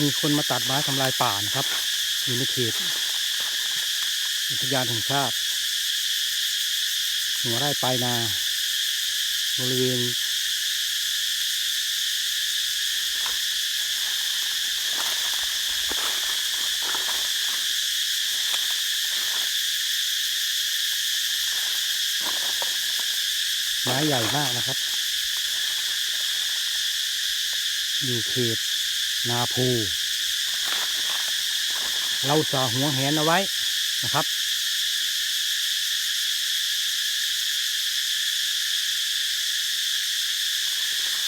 มีคนมาตัดไม้ทำลายป่านะครับ อยู่ในเขตอุทยานแห่งชาติ หัวไร่ปลายนา บริเวณไม้ใหญ่มากนะครับ อยู่เขต นาภู เราสาหัวแหนเอาไว้นะครับ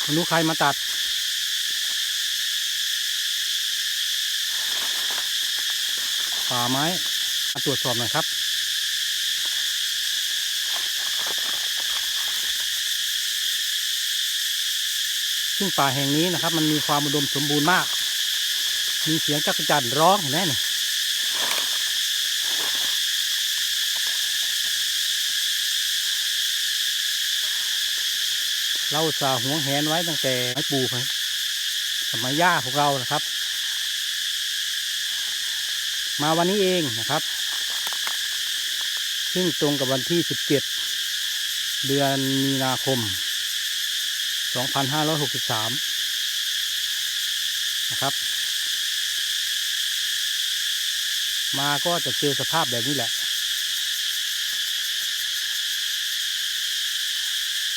ไม่รู้ใครมาตัด ป่าไม้มาตรวจสอบหน่อยครับ ซึ่งป่าแห่งนี้นะครับ มันมีความอุดมสมบูรณ์มาก มีเสียงจักรจั่นร้องเห็นไหมเนี่ยเราสาห์หวงแหนไว้ตั้งแต่ไม้ปูครับสมัยย่าของเรานะครับ มาวันนี้เองนะครับ ซึ่งตรงกับวันที่ 17 เดือนมีนาคม 2563 นะครับ มาก็จะเจอสภาพแบบนี้แหละ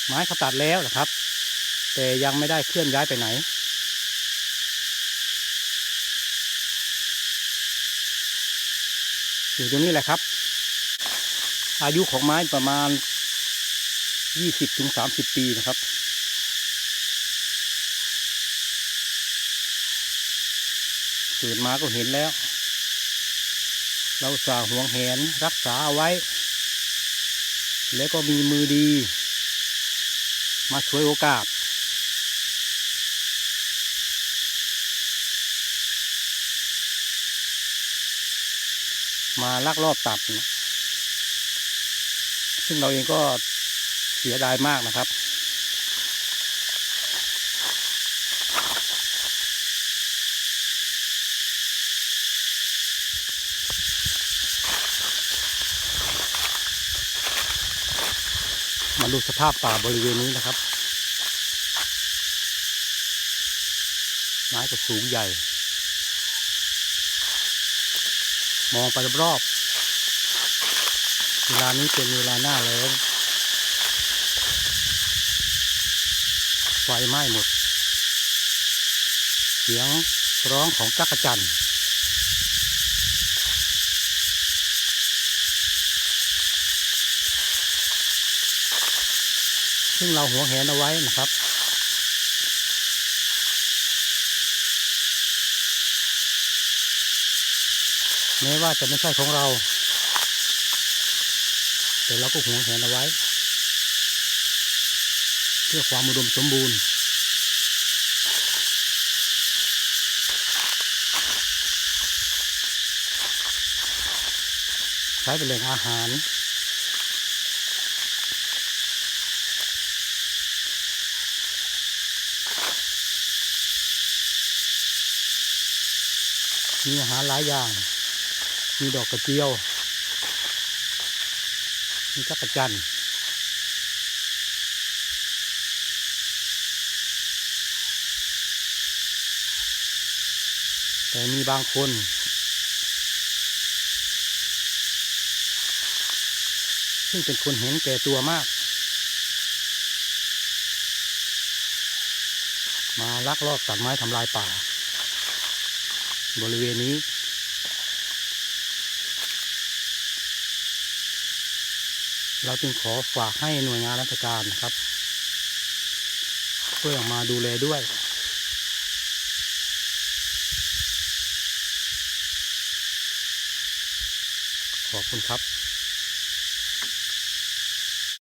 ไม้เขาตัดแล้วนะครับ แต่ยังไม่ได้เคลื่อนย้ายไปไหนอยู่ตรงนี้แหละครับ อายุของไม้ประมาณ 20-30 ปีนะครับ เกิดมาก็เห็นแล้ว เราสาห่วงแหนรักษาเอาไว้ แล้วก็มีมือดี มาช่วยโอกาส มาลักลอบตัดซึ่งเราเองก็เสียดายมากนะครับ มาดูสภาพป่าบริเวณนี้นะครับ ไม้ก็สูงใหญ่ มองไปรอบๆเวลานี้เป็นเวลาหน้าแล้งไฟไหม้หมด เสียงร้องของจักรจันทร์ ซึ่งเราหัวแหนเอาไว้นะครับแม้ว่าจะไม่ใช่ของเรา แต่เราก็หวงแหนเอาไว้ เพื่อความอุดมสมบูรณ์ใช้เป็นแหล่งอาหาร มีอาหารหลายอย่าง มีดอกกระเจียว มีจักรจันแต่มีบางคนซึ่งเป็นคนเห็นแก่ตัวมาก มาลักลอบตัดไม้ทำลายป่า บริเวณนี้ เราจึงขอฝากให้หน่วยงานราชการนะครับช่วยออกมาดูแลด้วยขอบคุณครับ